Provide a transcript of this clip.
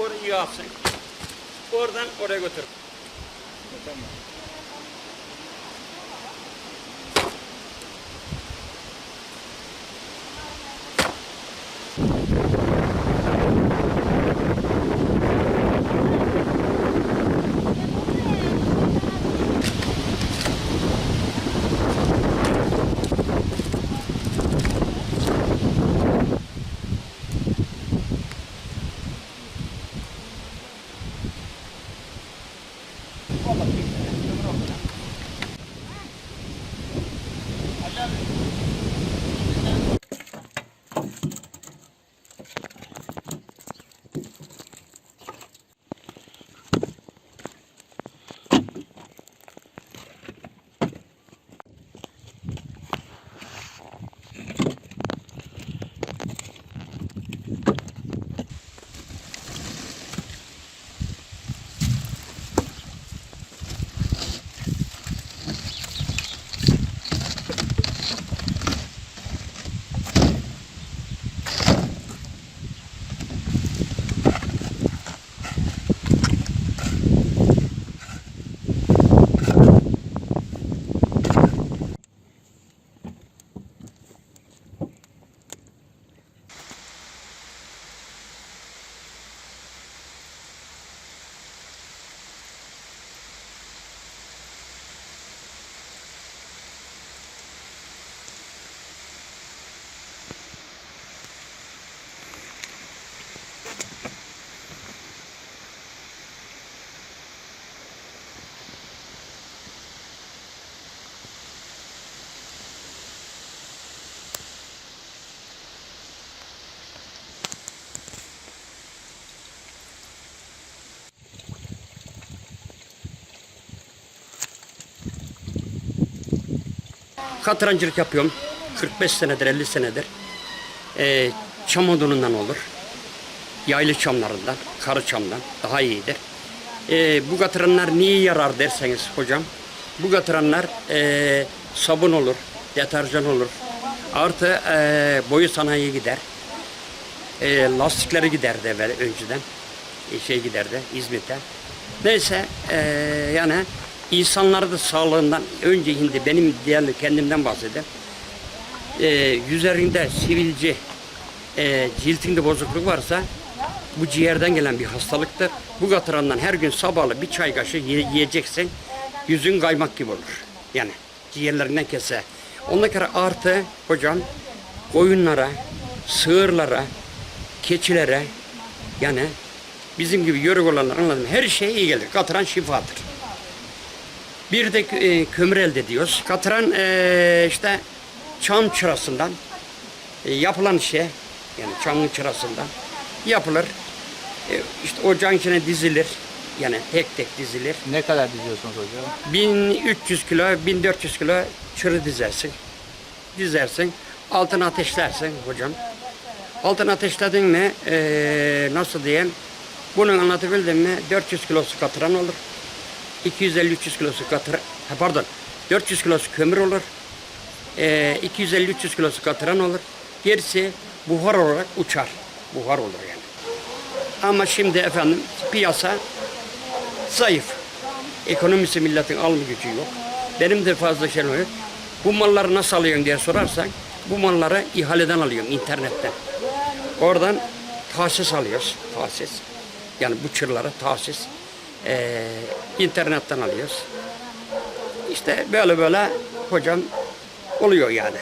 Oraya yapsın. Oradan oraya götür. Tamam. 頑張って。Katrancılık yapıyorum. 45 senedir, 50 senedir. Ee, çam odunundan olur. Yaylı çamlarından, karı çamdan daha iyidir. Ee, bu katıranlar niye yarar derseniz hocam. Bu katıranlar ee, sabun olur, deterjan olur. Artı ee, boyu sanayiye gider. Ee, lastikleri giderdi evvel önceden. Ee, şey giderdi İzmit'te. Neyse ee, yani insanları da sağlığından önce şimdi benim diğer kendimden bahsedeyim. Ee, yüzlerinde sivilce, e, ciltinde bozukluk varsa bu ciğerden gelen bir hastalıktır. Bu katırandan her gün sabahlı bir çay kaşığı ye- yiyeceksin. Yüzün kaymak gibi olur. Yani ciğerlerinden kese. Ondan sonra artı hocam koyunlara, sığırlara, keçilere yani bizim gibi yörük olanlar anladım. Her şeye iyi gelir. Katıran şifadır. Bir de e, kömür elde ediyoruz. Katıran e, işte çam çırasından e, yapılan şey yani çamın çırasından yapılır. E, işte ocağın içine dizilir. Yani tek tek dizilir. Ne kadar diziyorsunuz hocam? 1300 kilo, 1400 kilo çırı dizersin. Dizersin. Altına ateşlersin hocam. Altına ateşledin mi eee, nasıl diyeyim? Bunu anlatabildim mi? 400 kilosu katıran olur. 250-300 kilosu katır, pardon 400 kilosu kömür olur. Eee 250-300 kilosu katıran olur. Gerisi buhar olarak uçar. Buhar olur yani. Ama şimdi efendim piyasa zayıf. Ekonomisi milletin alım gücü yok. Benim de fazla şey yok. Bu malları nasıl alıyorsun diye sorarsan bu malları ihaleden alıyorum internetten. Oradan tahsis alıyoruz. Tahsis. Yani bu çırları tahsis. Ee, internetten alıyoruz. İşte böyle böyle hocam oluyor yani.